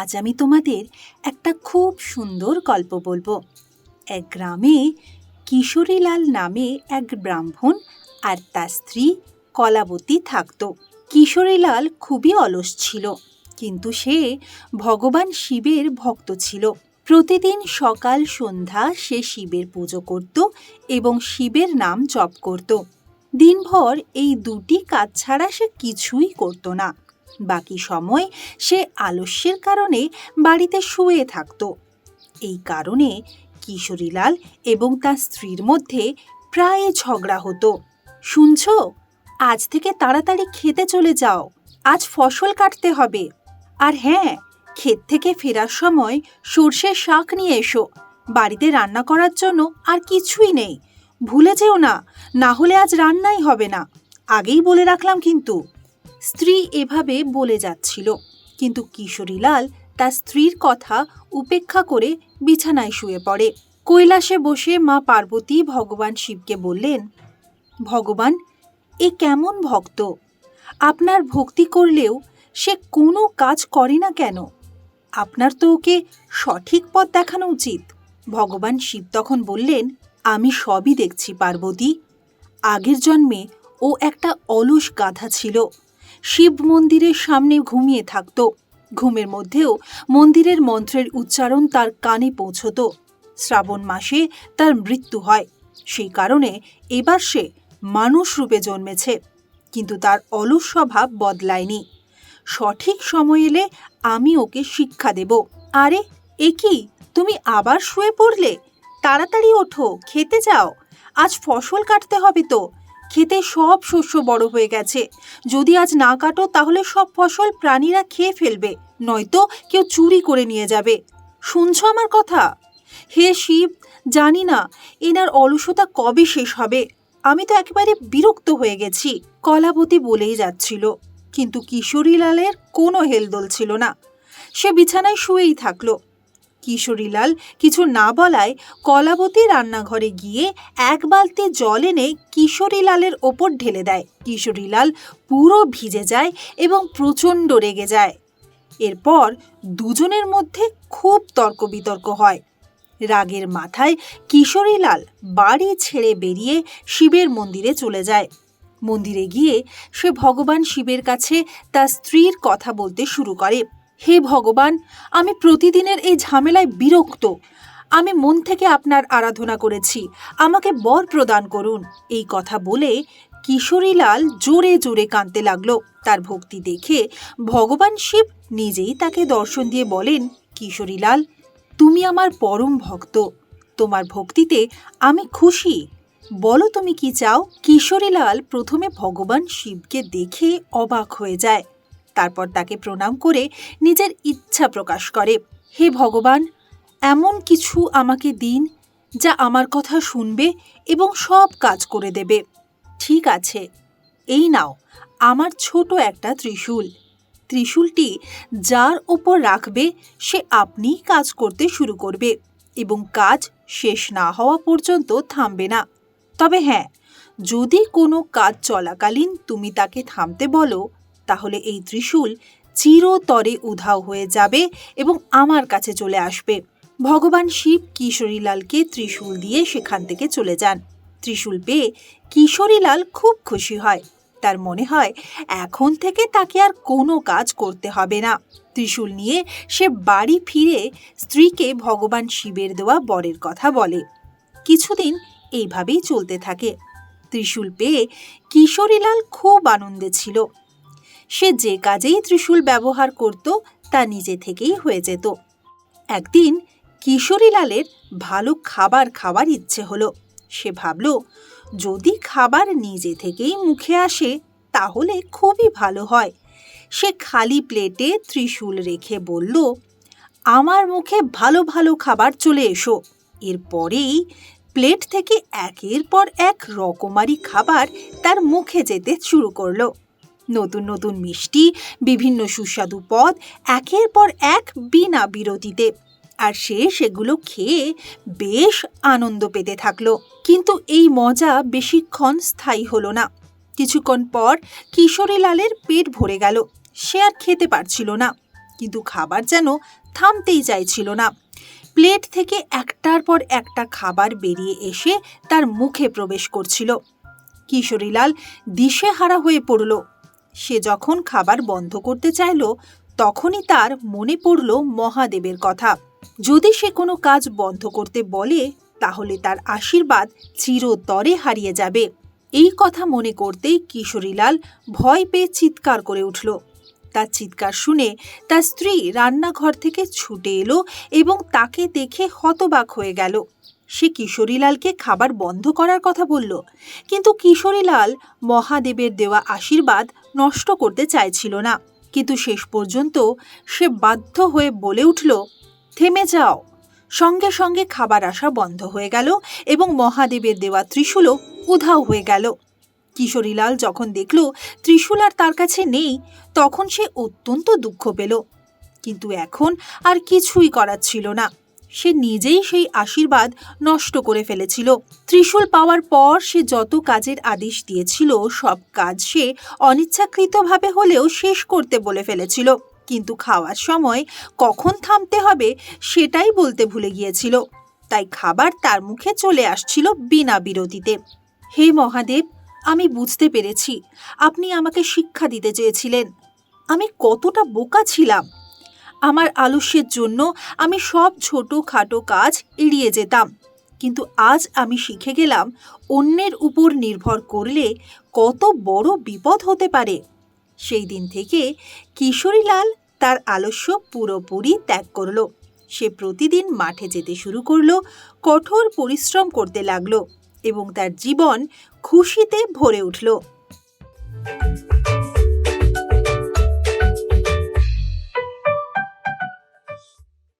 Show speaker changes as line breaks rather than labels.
আজ আমি তোমাদের একটা খুব সুন্দর গল্প বলব। এক গ্রামে কিশোরীলাল নামে এক ব্রাহ্মণ আর তার স্ত্রী কলাবতী থাকত। কিশোরীলাল খুবই অলস ছিল, কিন্তু সে ভগবান শিবের ভক্ত ছিল। প্রতিদিন সকাল, সন্ধ্যা সে শিবের পুজো করত এবং শিবের নাম জপ করত। দিনভর এই দুটি কাজ ছাড়া সে কিছুই করত না। বাকি সময় সে আলস্যের কারণে বাড়িতে শুয়ে থাকত। এই কারণে কিশোরীলাল এবং তার স্ত্রীর মধ্যে প্রায় ঝগড়া হতো। শুনছ? আজ থেকে তাড়াতাড়ি খেতে চলে যাও। আজ ফসল কাটতে হবে। আর হ্যাঁ ক্ষেত থেকে ফেরার সময় সর্ষের শাক নিয়ে এসো। বাড়িতে রান্না করার জন্য আর কিছুই নেই। ভুলে যেও না না হলে আজ রান্নাই হবে না। আগেই বলে রাখলাম কিন্তু। স্ত্রী এভাবে বলে যাচ্ছিল। কিন্তু কিশোরীলাল তার স্ত্রীর কথা উপেক্ষা করে বিছানায় শুয়ে পড়ে। কৈলাসে বসে মা পার্বতী ভগবান শিবকে বললেন, ভগবান, এ কেমন ভক্ত? আপনার ভক্তি করলেও সে কোনো কাজ করে না কেন? আপনার তো ওকে সঠিক পথ দেখানো উচিত। ভগবান শিব তখন বললেন, আমি সবই দেখছি পার্বতী। আগের জন্মে ও একটা অলস গাধা ছিল। শিব মন্দিরের সামনে ঘুমিয়ে থাকত। ঘুমের মধ্যেও মন্দিরের মন্ত্রের উচ্চারণ তার কানে পৌঁছত। শ্রাবণ মাসে তার মৃত্যু হয়। সেই কারণে এবার সে মানুষ রূপে জন্মেছে। কিন্তু তার অলস স্বভাব বদলায়নি। সঠিক সময় এলে আমি ওকে শিক্ষা দেব। আরে, এ কি? তুমি আবার শুয়ে পড়লে? তাড়াতাড়ি ওঠো, খেতে যাও। আজ ফসল কাটতে হবে তো। খেতে সব শস্য বড় হয়ে গেছে। যদি আজ না কাটো, তাহলে সব ফসল প্রাণীরা খেয়ে ফেলবে, নয়তো কেউ চুরি করে নিয়ে যাবে। শুনছো আমার কথা? হে শিব, জানি না, এনার অলসতা কবে শেষ হবে? আমি তো একেবারে বিরক্ত হয়ে গেছি। কলাবতী বলেই যাচ্ছিল, কিন্তু কিশোরীলালের কোনো হেলদোল ছিল না। সে বিছানায় শুয়েই থাকল। কিশোরীলাল কিছু না বলায় কলাবতী রান্নাঘরে গিয়ে এক বালতি জল এনে কিশোরীলালের ওপর ঢেলে দেয়। কিশোরীলাল পুরো ভিজে যায় এবং প্রচণ্ড রেগে যায়। এরপর দুজনের মধ্যে খুব তর্ক বিতর্ক হয়। রাগের মাথায় কিশোরীলাল বাড়ি ছেড়ে বেরিয়ে শিবের মন্দিরে চলে যায়। মন্দিরে গিয়ে সে ভগবান শিবের কাছে তার স্ত্রীর কথা বলতে শুরু করে। হে ভগবান, আমি প্রতিদিনের এই ঝামেলায় বিরক্ত। আমি মন থেকে আপনার আরাধনা করেছি। আমাকে বর প্রদান করুন। এই কথা বলে কিশোরীলাল জোরে জোরে কাঁদতে লাগল। তার ভক্তি দেখে ভগবান শিব নিজেই তাকে দর্শন দিয়ে বলেন, কিশোরীলাল, তুমি আমার পরম ভক্ত। তোমার ভক্তিতে আমি খুশি। বলো তুমি কি চাও? কিশোরীলাল প্রথমে ভগবান শিবকে দেখে অবাক হয়ে যায়। তারপর তাকে প্রণাম করে নিজের ইচ্ছা প্রকাশ করে। হে ভগবান, এমন কিছু আমাকে দিন যা আমার কথা শুনবে এবং সব কাজ করে দেবে। ঠিক আছে, এই নাও আমার ছোট একটা ত্রিশূল। ত্রিশূলটি যার ওপর রাখবে, সে আপনিই কাজ করতে শুরু করবে এবং কাজ শেষ না হওয়া পর্যন্ত থামবে না। তবে হ্যাঁ যদি কোনো কাজ চলাকালীন তুমি তাকে থামতে বলো তাহলে এই ত্রিশূল চিরতরে উধাও হয়ে যাবে এবং আমার কাছে চলে আসবে। ভগবান শিব কিশোরীলালকে ত্রিশূল দিয়ে সেখান থেকে চলে যান। ত্রিশূল পেয়ে কিশোরীলাল খুব খুশি হয়। তার মনে হয়, এখন থেকে তাকে আর কোনো কাজ করতে হবে না। ত্রিশূল নিয়ে সে বাড়ি ফিরে স্ত্রীকে ভগবান শিবের দেওয়া বরের কথা বলে। কিছুদিন এইভাবেই চলতে থাকে। ত্রিশূল পেয়ে কিশোরীলাল খুব আনন্দে ছিল। সে যে কাজেই ত্রিশূল ব্যবহার করত, তা নিজে থেকেই হয়ে যেত। একদিন কিশোরীলালের ভালো খাবার খাওয়ার ইচ্ছে হলো। সে ভাবল, যদি খাবার নিজে থেকেই মুখে আসে, তাহলে খুবই ভালো হয়। সে খালি প্লেটে ত্রিশূল রেখে বলল, আমার মুখে ভালো ভালো খাবার চলে এসো। এরপরেই প্লেট থেকে একের পর এক রকমারি খাবার তার মুখে যেতে শুরু করল। নতুন নতুন মিষ্টি, বিভিন্ন সুস্বাদু পদ, একের পর এক বিনা বিরতিতে। আর সে সেগুলো খেয়ে বেশ আনন্দ পেতে থাকল। কিন্তু এই মজা বেশিক্ষণ স্থায়ী হলো না। কিছুক্ষণ পর কিশোরীলালের পেট ভরে গেল। সে আর খেতে পারছিল না। কিন্তু খাবার যেন থামতেই চাইছিল না। প্লেট থেকে একটার পর একটা খাবার বেরিয়ে এসে তার মুখে প্রবেশ করছিল। কিশোরীলাল দিশেহারা হয়ে পড়ল। সে যখন খাবার বন্ধ করতে চাইল, তখনই তার মনে পড়ল মহাদেবের কথা। যদি সে কোনো কাজ বন্ধ করতে বলে, তাহলে তার আশীর্বাদ চিরতরে হারিয়ে যাবে। এই কথা মনে করতেই কিশোরীলাল ভয় পেয়ে চিৎকার করে উঠল। তার চিৎকার শুনে তার স্ত্রী রান্নাঘর থেকে ছুটে এলো এবং তাকে দেখে হতবাক হয়ে গেল। সে কিশোরীলালকে খাবার বন্ধ করার কথা বলল। কিন্তু কিশোরীলাল মহাদেবের দেওয়া আশীর্বাদ নষ্ট করতে চাইছিল না। কিন্তু শেষ পর্যন্ত সে বাধ্য হয়ে বলে উঠল, থেমে যাও। সঙ্গে সঙ্গে খাবার আসা বন্ধ হয়ে গেল এবং মহাদেবের দেওয়া ত্রিশূলও উধাও হয়ে গেল। কিশোরীলাল যখন দেখল ত্রিশূল আর তার কাছে নেই, তখন সে অত্যন্ত দুঃখ পেল। কিন্তু এখন আর কিছুই করার ছিল না। সে নিজেই সেই আশীর্বাদ নষ্ট করে ফেলেছিল। ত্রিশূল পাওয়ার পর সে যত কাজের আদেশ দিয়েছিল, সব কাজ সে অনিচ্ছাকৃতভাবে হলেও শেষ করতে বলে ফেলেছিল। কিন্তু খাওয়ার সময় কখন থামতে হবে সেটাই বলতে ভুলে গিয়েছিল। তাই খাবার তার মুখে চলে আসছিল বিনা বিরতিতে। হে মহাদেব, আমি বুঝতে পেরেছি। আপনি আমাকে শিক্ষা দিতে চেয়েছিলেন। আমি কতটা বোকা ছিলাম। আমার আলস্যের জন্য আমি সব ছোট খাটো কাজ এড়িয়ে যেতাম। কিন্তু আজ আমি শিখে গেলাম অন্যের উপর নির্ভর করলে কত বড় বিপদ হতে পারে। সেই দিন থেকে কিশোরীলাল তার আলস্য পুরোপুরি ত্যাগ করল। সে প্রতিদিন মাঠে যেতে শুরু করল, কঠোর পরিশ্রম করতে লাগল এবং তার জীবন খুশিতে ভরে উঠল।